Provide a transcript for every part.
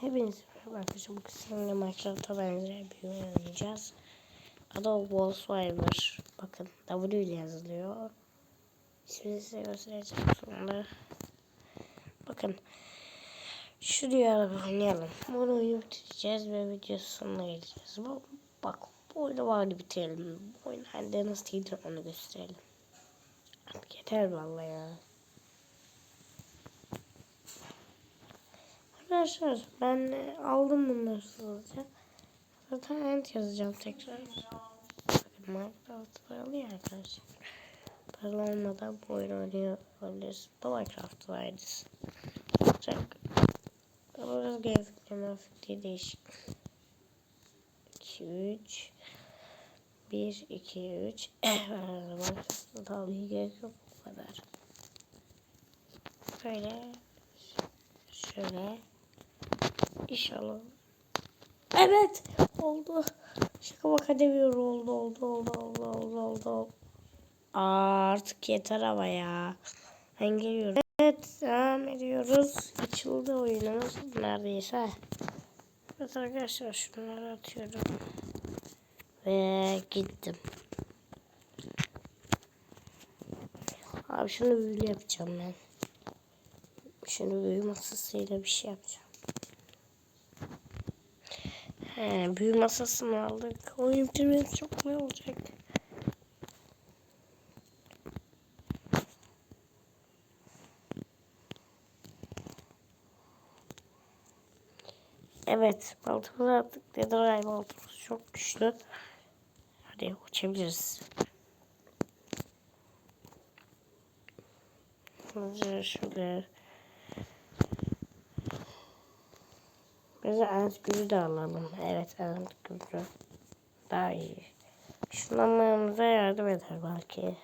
Hepiniz arkadaşlar. Bu kısımda Minecraft'a benzer bir oyun oynayacağız. Adı Wallswiver. Bakın W ile yazılıyor. İsmini size göstereceğim sonra. Bakın. Şu diyarı oynayalım. Bunu oyunu bitireceğiz ve video sonuna geleceğiz. Bak bu oyunu bari bitirelim. Bu oyun halde nasıl gidiyor onu gösterelim. Yeter vallahi ya. Arkadaşlar ben aldım bunları hızlıca. Zaten end yazacağım tekrar. Minecraft paralı ya arkadaşlar. Paralı olmadan bu oyunu oynuyor olabiliriz. Bu Minecraft'ın aynısı. Ancak biraz grafiklerin hafifliği değişik. 2, 3 1, 2, 3 Minecraft'ta tabii gerek yok bu kadar. Böyle şöyle İnşallah. Evet. Oldu. Şaka baka demiyorum. Oldu oldu oldu oldu oldu oldu. Aa, artık yeter ama ya. Ben geliyorum. Evet devam ediyoruz. Açıldı oyunumuz neredeyse. Evet arkadaşlar şunları atıyorum. Ve gittim. Abi şunu böyle yapacağım ben. Şunu büyü masasıyla bir şey yapacağım. He, büyü masasını aldık. Oyun çok ne olacak? Evet, baltamızı attık. Dedoray baltamız çok güçlü. Hadi uçabiliriz. Şöyle Bize ant gücü de alalım. Evet ant gücü. Daha iyi. Şunlanmamıza yardım eder belki.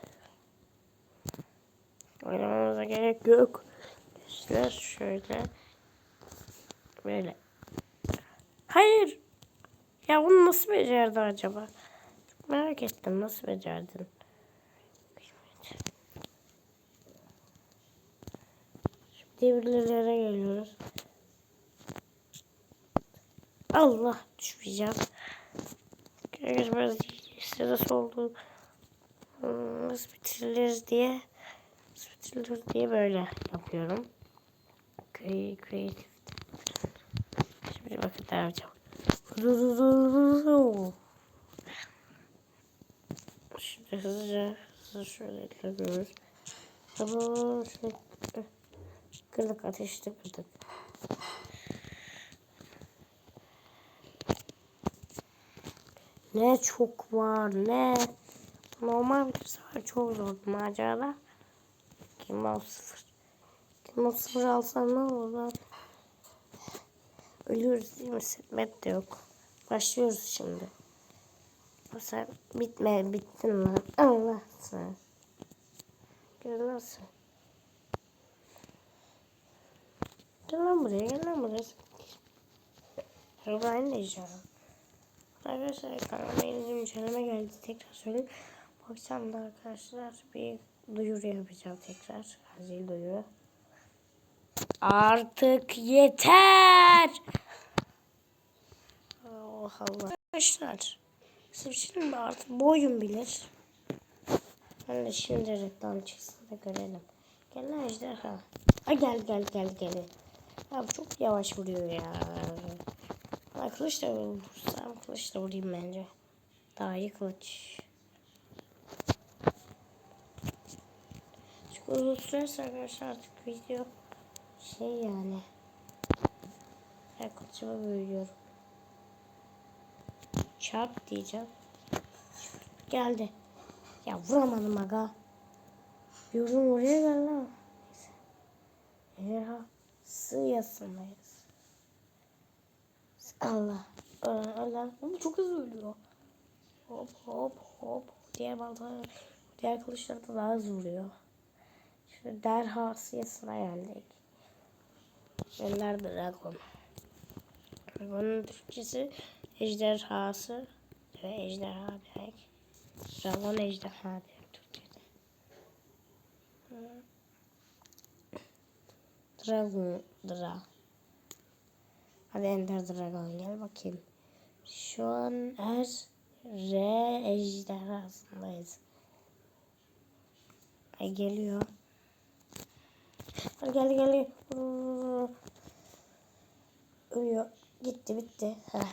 Oynamamıza gerek yok. İşte şöyle. Böyle. Hayır. Ya bunu nasıl becerdi acaba? Merak ettim. Nasıl becerdin? Şimdi devirlere geliyoruz. Allah düşmeyeceğim. Görmez işte nasıl oldu. Nasıl bitirilir diye nasıl bitirilir diye böyle yapıyorum. Creative. Şimdi bakın ne yapacağım. Şimdi hızlıca hızlı şöyle ilerliyoruz. Ama şöyle kırdık ateşte kırdık. Ne çok var ne. Normal bir sefer çok zor macerada. Kim sıfır. Kim sıfır alsan ne olur lan? Ölüyoruz değil mi? Setmet de yok. Başlıyoruz şimdi. Mesela bitme bittin lan. Allah sen. Sen. Gel lan buraya gel lan buraya. Ben ne diyeceğim? Arkadaşlar kanalıma yeni güncelleme geldi. Tekrar söyleyeyim. Bu akşam da arkadaşlar bir duyuru yapacağım tekrar. Hazil duyuru. Artık yeter. Oh Allah. Arkadaşlar. Siz şimdi artık boyun bilir. Ben de şimdi reklam çıksın da görelim. Gel lan ejderha. Ha gel gel gel gel. Ya çok yavaş vuruyor ya. Ama kılıçla vursam kılıçla vurayım bence. Daha iyi kılıç. Çok uzun sürerse arkadaşlar artık video şey yani. Ya kılıçımı büyüyorum. Çarp diyeceğim. Geldi. Ya vuramadım aga. Yorum oraya gel lan. Neyse. Ya sığyasındayız. Allah. Allah. Ama çok hızlı ölüyor. Hop hop hop. Diğer balta, diğer kılıçlar da daha hızlı vuruyor. Şimdi derhasiyasına geldik. Eller Dragon. Dragon'un Türkçesi ejderhası ve ejderha demek. Dragon ejderha demek Türkçe'de. Dragon, dra. Hadi Ender Dragon gel bakayım. Şu an her R ejderhasındayız. Ay geliyor. Hadi geldi geldi. Ölüyor. Gitti bitti. Heh.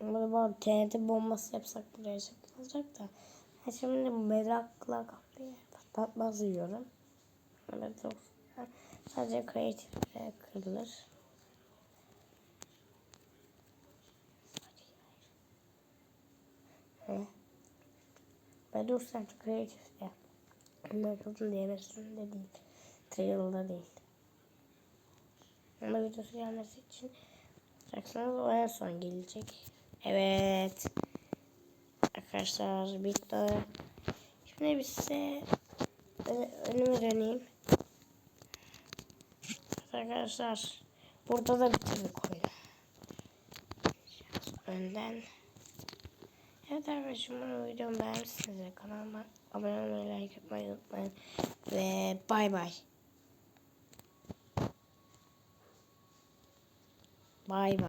Ama bu TNT bombası yapsak buraya çıkmayacak da. Ha şimdi merakla kapıyı patlatmaz yiyorum. Evet yok. Sadece kreatifte kırılır. He. Ben dur sen kreatifte. Kırıldın diyemezsin de değil. Trial'da değil. Ama videosu gelmesi için Yapacaksınız o en son gelecek. Evet. Arkadaşlar bitti. Şimdi biz size önüme döneyim. Arkadaşlar burada da bitirdik oyunu. Önden. Evet arkadaşlar bu videomu beğenmişsiniz. Kanalıma abone olmayı, like yapmayı unutmayın. Ve bay bay. Bay bay.